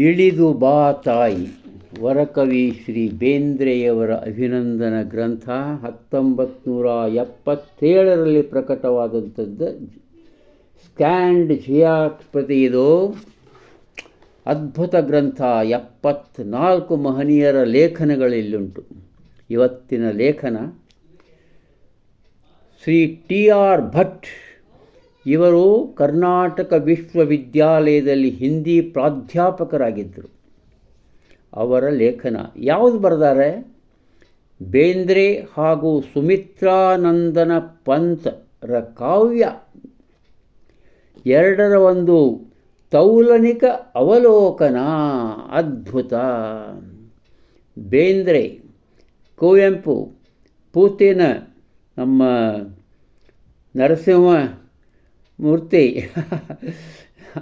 ಇಳಿದು ಬಾ ತಾಯಿ. ವರಕವಿ ಶ್ರೀ ಬೇಂದ್ರೆಯವರ ಅಭಿನಂದನ ಗ್ರಂಥ ಹತ್ತೊಂಬತ್ತು ನೂರ ಎಪ್ಪತ್ತೇಳರಲ್ಲಿ ಪ್ರಕಟವಾದಂಥದ್ದು. ಸ್ಕ್ಯಾಂಡ್ ಪ್ರತಿ ಇದು ಅದ್ಭುತ ಗ್ರಂಥ. ಎಪ್ಪತ್ನಾಲ್ಕು ಮಹನೀಯರ ಲೇಖನಗಳಿಲ್ಲುಂಟು. ಇವತ್ತಿನ ಲೇಖನ ಶ್ರೀ ಟಿ ಆರ್ ಭಟ್ ಇವರು ಕರ್ನಾಟಕ ವಿಶ್ವವಿದ್ಯಾಲಯದಲ್ಲಿ ಹಿಂದಿ ಪ್ರಾಧ್ಯಾಪಕರಾಗಿದ್ದರು. ಅವರ ಲೇಖನ ಯಾವುದು ಬರೆದಾರೆ? ಬೇಂದ್ರೆ ಹಾಗೂ ಸುಮಿತ್ರಾನಂದನ ಪಂಥರ ಕಾವ್ಯ. ಎರಡರ ಒಂದು ತೌಲನಿಕ ಅವಲೋಕನ ಅದ್ಭುತ. ಬೇಂದ್ರೆ, ಕುವೆಂಪು, ಪೂತಿನ ನಮ್ಮ ನರಸಿಂಹ ಮೂರ್ತಿ.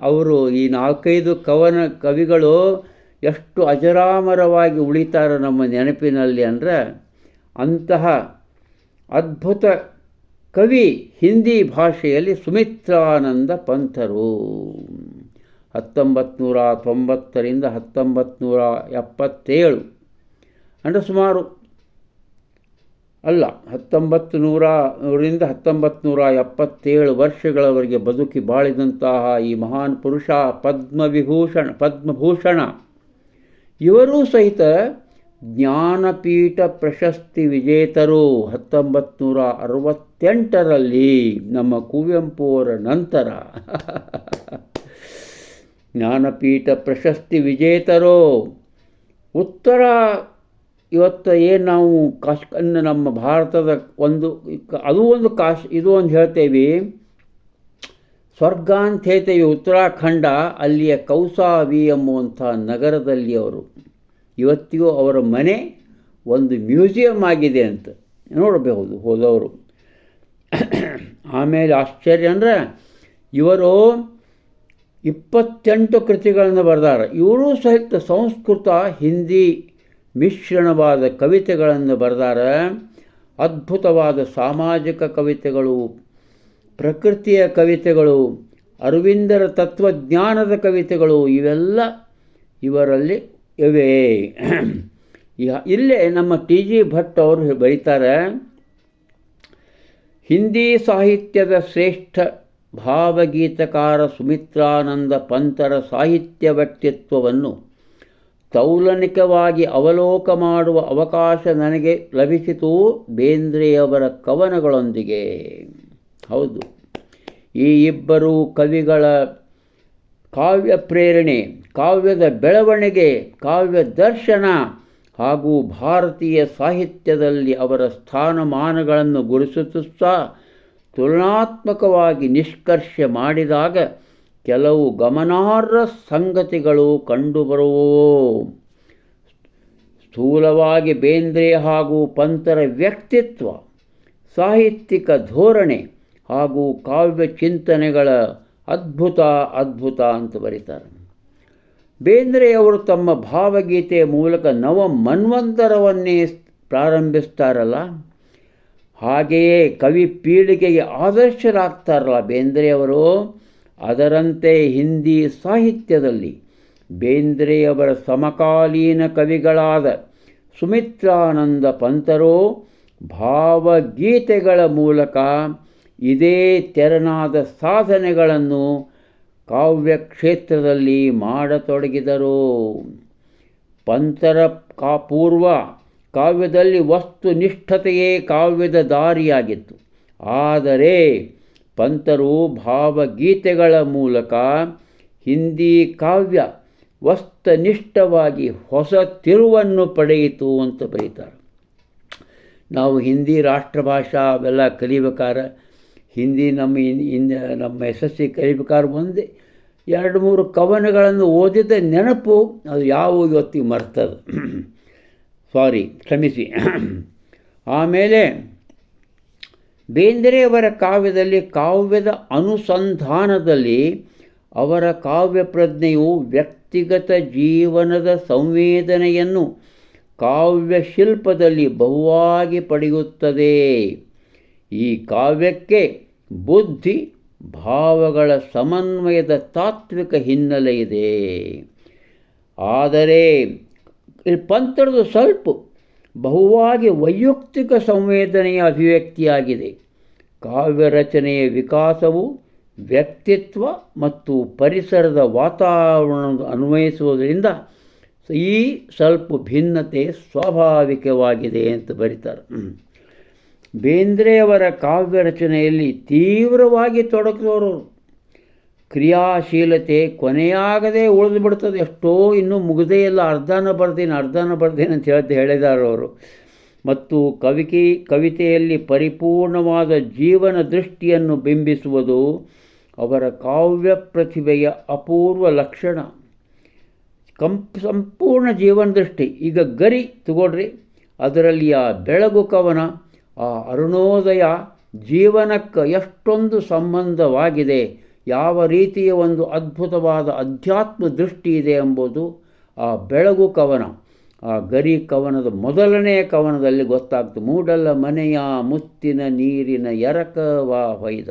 ಅವರು ಈ ನಾಲ್ಕೈದು ಕವನ ಕವಿಗಳು ಎಷ್ಟು ಅಜರಾಮರವಾಗಿ ಉಳಿತಾರೆ ನಮ್ಮ ನೆನಪಿನಲ್ಲಿ ಅಂದರೆ ಅಂತಹ ಅದ್ಭುತ ಕವಿ ಹಿಂದಿ ಭಾಷೆಯಲ್ಲಿ ಸುಮಿತ್ರಾನಂದ ಪಂಥರು. ಹತ್ತೊಂಬತ್ತು ನೂರ ತೊಂಬತ್ತರಿಂದ ಹತ್ತೊಂಬತ್ತು ನೂರ ಎಪ್ಪತ್ತೇಳು. ಅಂದರೆ ಸುಮಾರು ಅಲ್ಲ ಹತ್ತೊಂಬತ್ತು ನೂರರಿಂದ ಹತ್ತೊಂಬತ್ತು ನೂರ ಎಪ್ಪತ್ತೇಳು ವರ್ಷಗಳವರೆಗೆ ಬದುಕಿ ಬಾಳಿದಂತಹ ಈ ಮಹಾನ್ ಪುರುಷ ಪದ್ಮವಿಭೂಷಣ, ಪದ್ಮಭೂಷಣ. ಇವರೂ ಸಹಿತ ಜ್ಞಾನಪೀಠ ಪ್ರಶಸ್ತಿ ವಿಜೇತರು ಹತ್ತೊಂಬತ್ತು ನೂರ ಅರವತ್ತೆಂಟರಲ್ಲಿ ನಮ್ಮ ಕುವೆಂಪು ಅವರ ನಂತರ. ಜ್ಞಾನಪೀಠ ಪ್ರಶಸ್ತಿ ವಿಜೇತರು. ಉತ್ತರ ಇವತ್ತು ಏನು ನಾವು ಕಾಶ್ ನಮ್ಮ ಭಾರತದ ಒಂದು, ಅದು ಒಂದು ಕಾಶ್, ಇದು ಒಂದು ಹೇಳ್ತೇವೆ. ಸ್ವರ್ಗ ಅಂತ ಉತ್ತರಾಖಂಡ, ಅಲ್ಲಿಯ ಕೌಸಾವಿ ಎಂಬುವಂಥ ನಗರದಲ್ಲಿ ಅವರು. ಇವತ್ತಿಗೂ ಅವರ ಮನೆ ಒಂದು ಮ್ಯೂಸಿಯಂ ಆಗಿದೆ ಅಂತ ನೋಡಬಹುದು ಹೋದವರು. ಆಮೇಲೆ ಆಶ್ಚರ್ಯ ಅಂದರೆ ಇವರು ಇಪ್ಪತ್ತೆಂಟು ಕೃತಿಗಳನ್ನು ಬರೆದಾರೆ. ಇವರೂ ಸಹಿತ ಸಂಸ್ಕೃತ, ಹಿಂದಿ ಮಿಶ್ರಣವಾದ ಕವಿತೆಗಳನ್ನು ಬರೆದಾರ. ಅದ್ಭುತವಾದ ಸಾಮಾಜಿಕ ಕವಿತೆಗಳು, ಪ್ರಕೃತಿಯ ಕವಿತೆಗಳು, ಅರವಿಂದರ ತತ್ವಜ್ಞಾನದ ಕವಿತೆಗಳು, ಇವೆಲ್ಲ ಇವರಲ್ಲಿ ಇವೆ. ಇಲ್ಲೇ ನಮ್ಮ ಟಿ ಜಿ ಭಟ್ ಅವರು ಬರೀತಾರೆ, ಹಿಂದಿ ಸಾಹಿತ್ಯದ ಶ್ರೇಷ್ಠ ಭಾವಗೀತಕಾರ ಸುಮಿತ್ರಾನಂದ ಪಂತರ ಸಾಹಿತ್ಯ ವ್ಯಕ್ತಿತ್ವವನ್ನು ತೌಲನಿಕವಾಗಿ ಅವಲೋಕ ಮಾಡುವ ಅವಕಾಶ ನನಗೆ ಲಭಿಸಿತು ಬೇಂದ್ರೆಯವರ ಕವನಗಳೊಂದಿಗೆ. ಹೌದು. ಈ ಇಬ್ಬರು ಕವಿಗಳ ಕಾವ್ಯ ಪ್ರೇರಣೆ, ಕಾವ್ಯದ ಬೆಳವಣಿಗೆ, ಕಾವ್ಯ ದರ್ಶನ ಹಾಗೂ ಭಾರತೀಯ ಸಾಹಿತ್ಯದಲ್ಲಿ ಅವರ ಸ್ಥಾನಮಾನಗಳನ್ನು ಗುರುತಿಸುತ್ತಾ ತುಲನಾತ್ಮಕವಾಗಿ ನಿಷ್ಕರ್ಷ ಮಾಡಿದಾಗ ಕೆಲವು ಗಮನಾರ್ಹ ಸಂಗತಿಗಳು ಕಂಡುಬರುವವು. ಸ್ಥೂಲವಾಗಿ ಬೇಂದ್ರೆ ಹಾಗೂ ಪಂತರ ವ್ಯಕ್ತಿತ್ವ, ಸಾಹಿತ್ಯಿಕ ಧೋರಣೆ ಹಾಗೂ ಕಾವ್ಯ ಚಿಂತನೆಗಳ ಅದ್ಭುತ ಅದ್ಭುತ ಅಂತ ಬರೀತಾರೆ. ಬೇಂದ್ರೆಯವರು ತಮ್ಮ ಭಾವಗೀತೆಯ ಮೂಲಕ ನವ ಮನ್ವಂತರವನ್ನೇ ಪ್ರಾರಂಭಿಸ್ತಾರಲ್ಲ? ಹಾಗೆಯೇ ಕವಿ ಪೀಳಿಗೆಗೆ ಆದರ್ಶರಾಗ್ತಾರಲ್ಲ ಬೇಂದ್ರೆಯವರು ಅದರಂತೆ ಹಿಂದಿ ಸಾಹಿತ್ಯದಲ್ಲಿ ಬೇಂದ್ರೆಯವರ ಸಮಕಾಲೀನ ಕವಿಗಳಾದ ಸುಮಿತ್ರಾನಂದ ಪಂತರು ಭಾವಗೀತೆಗಳ ಮೂಲಕ ಇದೇ ತೆರನಾದ ಸಾಧನೆಗಳನ್ನು ಕಾವ್ಯ ಕ್ಷೇತ್ರದಲ್ಲಿ ಮಾಡತೊಡಗಿದರು. ಪಂತರ ಕಾ ಪೂರ್ವ ಕಾವ್ಯದಲ್ಲಿ ವಸ್ತುನಿಷ್ಠತೆಯೇ ಕಾವ್ಯದ ದಾರಿಯಾಗಿತ್ತು. ಆದರೆ ಪಂತರು ಭಾವಗೀತೆಗಳ ಮೂಲಕ ಹಿಂದಿ ಕಾವ್ಯ ವಸ್ತನಿಷ್ಠವಾಗಿ ಹೊಸ ತಿರುವನ್ನು ಪಡೆಯಿತು ಅಂತ ಬರೀತಾರೆ. ನಾವು ಹಿಂದಿ ರಾಷ್ಟ್ರಭಾಷಾ ಅವೆಲ್ಲ ಕಲಿಬೇಕಾರ, ಹಿಂದಿ ನಮ್ಮ ಇನ್ ನಮ್ಮ ಸಿ ಕಲಿಬೇಕಾದ್ರೆ ಒಂದೇ ಎರಡು ಮೂರು ಕವನಗಳನ್ನು ಓದಿದ ನೆನಪು ಅದು ಯಾವ ಇವತ್ತಿಗೆ ಮರ್ತದೆ. ಸಾರಿ ಕ್ಷಮಿಸಿ. ಆಮೇಲೆ ಬೇಂದ್ರೆಯವರ ಕಾವ್ಯದಲ್ಲಿ ಕಾವ್ಯದ ಅನುಸಂಧಾನದಲ್ಲಿ ಅವರ ಕಾವ್ಯ ಪ್ರಜ್ಞೆಯು ವ್ಯಕ್ತಿಗತ ಜೀವನದ ಸಂವೇದನೆಯನ್ನು ಕಾವ್ಯ ಶಿಲ್ಪದಲ್ಲಿ ಬಹುವಾಗಿ ಪಡೆಯುತ್ತದೆ. ಈ ಕಾವ್ಯಕ್ಕೆ ಬುದ್ಧಿ, ಭಾವಗಳ ಸಮನ್ವಯದ ತಾತ್ವಿಕ ಹಿನ್ನೆಲೆ ಇದೆ. ಆದರೆ ಇಲ್ಲಿ ಪಂಥರದು ಸ್ವಲ್ಪ ಬಹುವಾಗಿ ವೈಯಕ್ತಿಕ ಸಂವೇದನೆಯ ಅಭಿವ್ಯಕ್ತಿಯಾಗಿದೆ. ಕಾವ್ಯ ರಚನೆಯ ವಿಕಾಸವು ವ್ಯಕ್ತಿತ್ವ ಮತ್ತು ಪರಿಸರದ ವಾತಾವರಣ ಅನ್ವಯಿಸುವುದರಿಂದ ಈ ಸ್ವಲ್ಪ ಭಿನ್ನತೆ ಸ್ವಾಭಾವಿಕವಾಗಿದೆ ಅಂತ ಬರೀತಾರೆ. ಬೇಂದ್ರೆಯವರ ಕಾವ್ಯ ರಚನೆಯಲ್ಲಿ ತೀವ್ರವಾಗಿ ತೊಡಗಿದವರು ಕ್ರಿಯಾಶೀಲತೆ ಕೊನೆಯಾಗದೆ ಉಳಿದು ಬಿಡ್ತದೆ. ಎಷ್ಟೋ ಇನ್ನೂ ಮುಗದೇ ಇಲ್ಲ. ಅರ್ಧನ ಬರ್ದೇನೆ ಅರ್ಧನ ಬರ್ದೇನೆ ಅಂತ ಹೇಳ್ತಾ ಹೇಳಿದ್ದಾರೆ ಅವರು. ಮತ್ತು ಕವಿಕೆ, ಕವಿತೆಯಲ್ಲಿ ಪರಿಪೂರ್ಣವಾದ ಜೀವನ ದೃಷ್ಟಿಯನ್ನು ಬಿಂಬಿಸುವುದು ಅವರ ಕಾವ್ಯ ಪ್ರತಿಭೆಯ ಅಪೂರ್ವ ಲಕ್ಷಣ. ಕಂಪ್, ಸಂಪೂರ್ಣ ಜೀವನ ದೃಷ್ಟಿ. ಈಗ ಗರಿ ತಗೊಳ್ರಿ. ಅದರಲ್ಲಿ ಆ ಬೆಳಗು ಕವನ, ಆ ಅರುಣೋದಯ ಜೀವನಕ್ಕೆ ಎಷ್ಟೊಂದು ಸಂಬಂಧವಾಗಿದೆ. ಯಾವ ರೀತಿಯ ಒಂದು ಅದ್ಭುತವಾದ ಅಧ್ಯಾತ್ಮ ದೃಷ್ಟಿ ಇದೆ ಎಂಬುದು ಆ ಬೆಳಗು ಕವನ. ಆ ಗರಿ ಕವನದ ಮೊದಲನೇ ಕವನದಲ್ಲಿ ಗೊತ್ತಾಗ್ತು. ಮೂಡಲ ಮನೆಯ ಮುತ್ತಿನ ನೀರಿನ ಎರಕವ ಹೊಯ್ದ.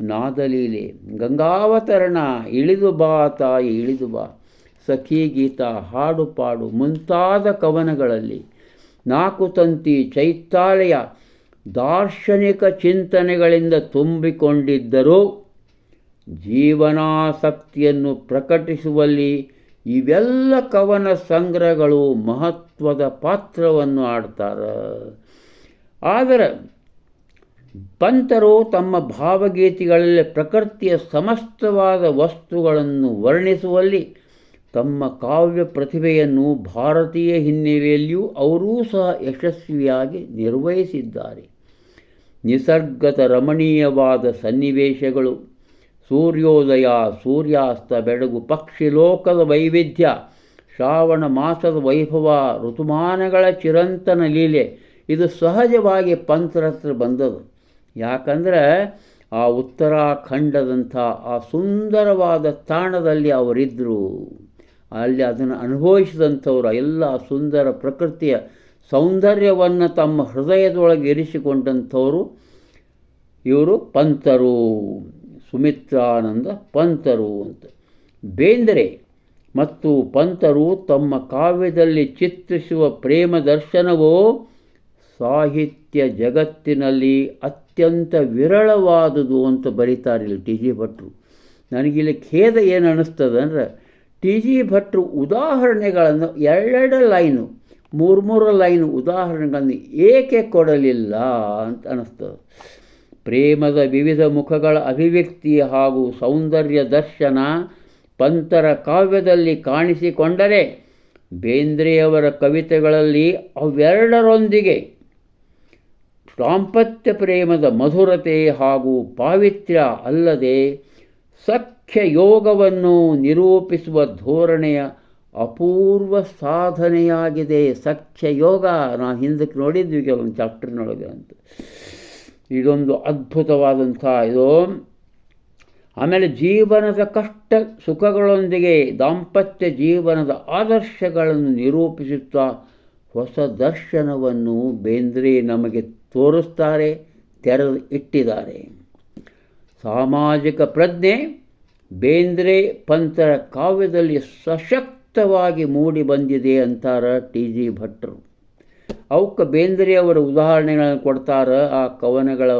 ನಾದಲೀಲೆ, ಗಂಗಾವತರಣ ಇಳಿದು ಬಾ ತಾಯಿ, ಇಳಿದು ಬಾ. ಸಖಿ ಗೀತ ಹಾಡು ಪಾಡು ಮುಂತಾದ ಕವನಗಳಲ್ಲಿ ನಾಕು ತಂತಿ ಚೈತಾಲಯ ದಾರ್ಶನಿಕ ಚಿಂತನೆಗಳಿಂದ ತುಂಬಿಕೊಂಡಿದ್ದರೂ ಜೀವನಾಸಕ್ತಿಯನ್ನು ಪ್ರಕಟಿಸುವಲ್ಲಿ ಇವೆಲ್ಲ ಕವನ ಸಂಗ್ರಹಗಳು ಮಹತ್ವದ ಪಾತ್ರವನ್ನು ಆಡ್ತಾರೆ. ಆದರೆ ಪಂತರು ತಮ್ಮ ಭಾವಗೀತೆಗಳಲ್ಲಿ ಪ್ರಕೃತಿಯ ಸಮಸ್ತವಾದ ವಸ್ತುಗಳನ್ನು ವರ್ಣಿಸುವಲ್ಲಿ ತಮ್ಮ ಕಾವ್ಯ ಪ್ರತಿಭೆಯನ್ನು ಭಾರತೀಯ ಹಿನ್ನೆಲೆಯಲ್ಲಿಯೂ ಅವರೂ ಸಹ ಯಶಸ್ವಿಯಾಗಿ ನಿರ್ವಹಿಸಿದ್ದಾರೆ. ನಿಸರ್ಗದ ರಮಣೀಯವಾದ ಸನ್ನಿವೇಶಗಳು ಸೂರ್ಯೋದಯ, ಸೂರ್ಯಾಸ್ತ, ಬೆಳಗು, ಪಕ್ಷಿ, ಲೋಕದ ವೈವಿಧ್ಯ, ಶ್ರಾವಣ ಮಾಸದ ವೈಭವ, ಋತುಮಾನಗಳ ಚಿರಂತನ ಲೀಲೆ, ಇದು ಸಹಜವಾಗಿ ಪಂಥರತ್ರ ಬಂದದು ಯಾಕಂದರೆ ಆ ಉತ್ತರಾಖಂಡದಂಥ ಆ ಸುಂದರವಾದ ತಾಣದಲ್ಲಿ ಅವರಿದ್ದರು ಅಲ್ಲಿ ಅದನ್ನು ಅನುಭವಿಸಿದಂಥವರು ಎಲ್ಲ ಸುಂದರ ಪ್ರಕೃತಿಯ ಸೌಂದರ್ಯವನ್ನು ತಮ್ಮ ಹೃದಯದೊಳಗೆ ಇರಿಸಿಕೊಂಡಂಥವರು ಇವರು ಪಂತರು ಸುಮಿತ್ರಾನಂದ ಪಂತರು ಅಂತ. ಬೇಂದ್ರೆ, ಮತ್ತು ಪಂತರು ತಮ್ಮ ಕಾವ್ಯದಲ್ಲಿ ಚಿತ್ರಿಸುವ ಪ್ರೇಮ ದರ್ಶನವು, ಸಾಹಿತ್ಯ ಜಗತ್ತಿನಲ್ಲಿ ಅತ್ಯಂತ ವಿರಳವಾದುದು ಅಂತ ಬರೀತಾರೆ ಇಲ್ಲಿ ಟಿ ಜಿ ಭಟ್ರು. ನನಗಿಲ್ಲಿ ಖೇದ ಏನು ಅನ್ನಿಸ್ತದೆ ಅಂದರೆ, ಟಿ ಜಿ ಭಟ್ರು ಉದಾಹರಣೆಗಳನ್ನು ಎರಡೆರಡು ಲೈನು ಮೂರು ಮೂರು ಲೈನು ಉದಾಹರಣೆಗಳನ್ನು ಏಕೆ ಕೊಡಲಿಲ್ಲ ಅಂತ ಅನ್ನಿಸ್ತದೆ. ಪ್ರೇಮದ ವಿವಿಧ ಮುಖಗಳ ಅಭಿವ್ಯಕ್ತಿ ಹಾಗೂ ಸೌಂದರ್ಯ ದರ್ಶನ ಪಂತರ ಕಾವ್ಯದಲ್ಲಿ ಕಾಣಿಸಿಕೊಂಡರೆ ಬೇಂದ್ರೆಯವರ ಕವಿತೆಗಳಲ್ಲಿ ಅವೆರಡರೊಂದಿಗೆ ದಾಂಪತ್ಯ ಪ್ರೇಮದ ಮಧುರತೆ ಹಾಗೂ ಪಾವಿತ್ರ್ಯ ಅಲ್ಲದೆ ಸಖ್ಯ ಯೋಗವನ್ನು ನಿರೂಪಿಸುವ ಧೋರಣೆಯ ಅಪೂರ್ವ ಸಾಧನೆಯಾಗಿದೆ ಸಖ್ಯ ಯೋಗ. ನಾವು ಹಿಂದಕ್ಕೆ ನೋಡಿದ್ವಿ ಕೆಲವೊಂದು ಚಾಪ್ಟರ್ನೊಳಗೆ ಅಂತ. ಇದೊಂದು ಅದ್ಭುತವಾದಂಥ ಇದು. ಆಮೇಲೆ ಜೀವನದ ಕಷ್ಟ ಸುಖಗಳೊಂದಿಗೆ ದಾಂಪತ್ಯ ಜೀವನದ ಆದರ್ಶಗಳನ್ನು ನಿರೂಪಿಸುತ್ತಾ ಹೊಸ ದರ್ಶನವನ್ನು ಬೇಂದ್ರೆ ನಮಗೆ ತೋರಿಸ್ತಾರೆ, ತೆರೆದು ಇಟ್ಟಿದ್ದಾರೆ. ಸಾಮಾಜಿಕ ಪ್ರಜ್ಞೆ ಬೇಂದ್ರೆ ಪಂಥರ ಕಾವ್ಯದಲ್ಲಿ ಸಶಕ್ತವಾಗಿ ಮೂಡಿ ಬಂದಿದೆ ಅಂತಾರೆ ಟಿ ಜಿ ಭಟ್ರು. ಅವಕ್ಕೆ ಬೇಂದ್ರೆಯವರ ಉದಾಹರಣೆಗಳನ್ನು ಕೊಡ್ತಾರೆ, ಆ ಕವನಗಳ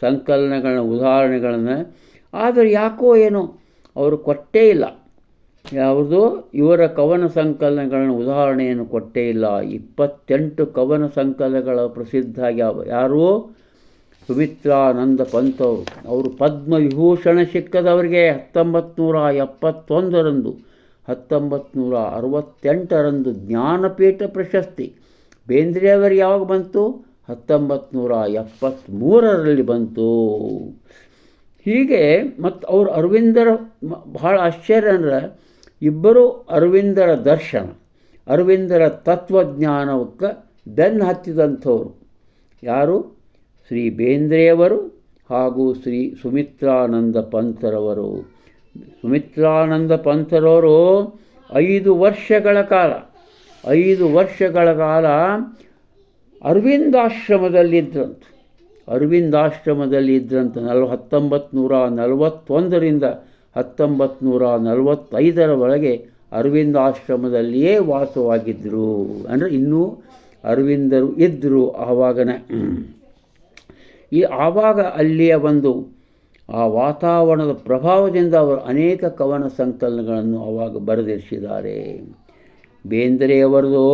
ಸಂಕಲನಗಳ ಉದಾಹರಣೆಗಳನ್ನು. ಆದರೆ ಯಾಕೋ ಏನೋ, ಅವರು ಕೊಟ್ಟೇ ಇಲ್ಲ. ಯಾವುದು? ಇವರ ಕವನ ಸಂಕಲನಗಳನ್ನು ಉದಾಹರಣೆಯನ್ನು ಕೊಟ್ಟೇ ಇಲ್ಲ. ಇಪ್ಪತ್ತೆಂಟು ಕವನ ಸಂಕಲನಗಳ ಪ್ರಸಿದ್ಧ ಯಾವ ಯಾರು? ಸುಮಿತ್ರಾನಂದ ಪಂತ್ ಅವರು. ಪದ್ಮವಿಭೂಷಣ ಸಿಕ್ಕದವರಿಗೆ ಹತ್ತೊಂಬತ್ತು ನೂರ ಎಪ್ಪತ್ತೊಂದರಂದು ಹತ್ತೊಂಬತ್ತು ನೂರ ಅರವತ್ತೆಂಟರಂದು ಜ್ಞಾನಪೀಠ ಪ್ರಶಸ್ತಿ. ಬೇಂದ್ರೆಯವರು ಯಾವಾಗ ಬಂತು? ಹತ್ತೊಂಬತ್ತು ಎಪ್ಪತ್ತ್ಮೂರರಲ್ಲಿ ಬಂತು. ಹೀಗೆ ಮತ್ತು ಅವರು ಅರವಿಂದರ ಭಾಳ ಆಶ್ಚರ್ಯ ಅಂದರೆ ಇಬ್ಬರು ಅರವಿಂದರ ದರ್ಶನ, ಅರವಿಂದರ ತತ್ವಜ್ಞಾನಕ್ಕೆ ಬೆನ್ನ ಹತ್ತಿದಂಥವರು. ಯಾರು? ಶ್ರೀ ಬೇಂದ್ರೆಯವರು ಹಾಗೂ ಶ್ರೀ ಸುಮಿತ್ರಾನಂದ ಪಂಥರವರು. ಸುಮಿತ್ರಾನಂದ ಪಂಥರವರು ಐದು ವರ್ಷಗಳ ಕಾಲ ಐದು ವರ್ಷಗಳ ಕಾಲ ಅರವಿಂದಾಶ್ರಮದಲ್ಲಿದ್ದರಂತೆ ಅರವಿಂದಾಶ್ರಮದಲ್ಲಿ ಇದ್ರಂತ ನಲ್ವ ಹತ್ತೊಂಬತ್ತು ನಲವತ್ತೊಂದರಿಂದ ಹತ್ತೊಂಬತ್ತು ನೂರ ನಲವತ್ತೈದರ ಒಳಗೆ ಅರವಿಂದ ಆಶ್ರಮದಲ್ಲಿಯೇ ವಾಸವಾಗಿದ್ದರು ಅಂದರೆ ಇನ್ನೂ ಅರವಿಂದರು ಇದ್ದರು ಆವಾಗನ. ಈ ಆವಾಗ ಅಲ್ಲಿಯ ಒಂದು ಆ ವಾತಾವರಣದ ಪ್ರಭಾವದಿಂದ ಅವರು ಅನೇಕ ಕವನ ಸಂಕಲನಗಳನ್ನು ಆವಾಗ ಬರೆದಿರಿಸಿದ್ದಾರೆ. ಬೇಂದ್ರೆಯವರದು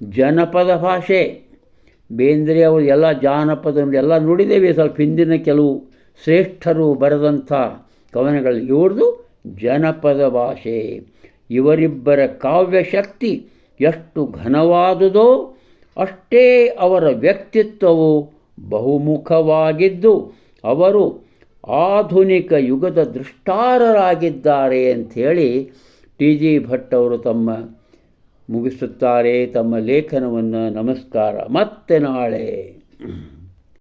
ಜನಪದ ಭಾಷೆ. ಬೇಂದ್ರೆಯವರು ಎಲ್ಲ ಜಾನಪದ ಎಲ್ಲ ನೋಡಿದ್ದೇವೆ ಸ್ವಲ್ಪ ಹಿಂದಿನ ಕೆಲವು ಶ್ರೇಷ್ಠರು ಬರೆದಂಥ ಕವನಗಳು. ಇವ್ರದ್ದು ಜನಪದ ಭಾಷೆ. ಇವರಿಬ್ಬರ ಕಾವ್ಯಶಕ್ತಿ ಎಷ್ಟು ಘನವಾದುದೋ ಅಷ್ಟೇ ಅವರ ವ್ಯಕ್ತಿತ್ವವು ಬಹುಮುಖವಾಗಿದ್ದು, ಅವರು ಆಧುನಿಕ ಯುಗದ ದೃಷ್ಟಾರರಾಗಿದ್ದಾರೆ ಅಂಥೇಳಿ ಟಿ ಜಿ ಭಟ್ ಅವರು ತಮ್ಮ ಮುಗಿಸುತ್ತಾರೆ ತಮ್ಮ ಲೇಖನವನ್ನು ನಮಸ್ಕಾರ. ಮತ್ತೆ ನಾಳೆ.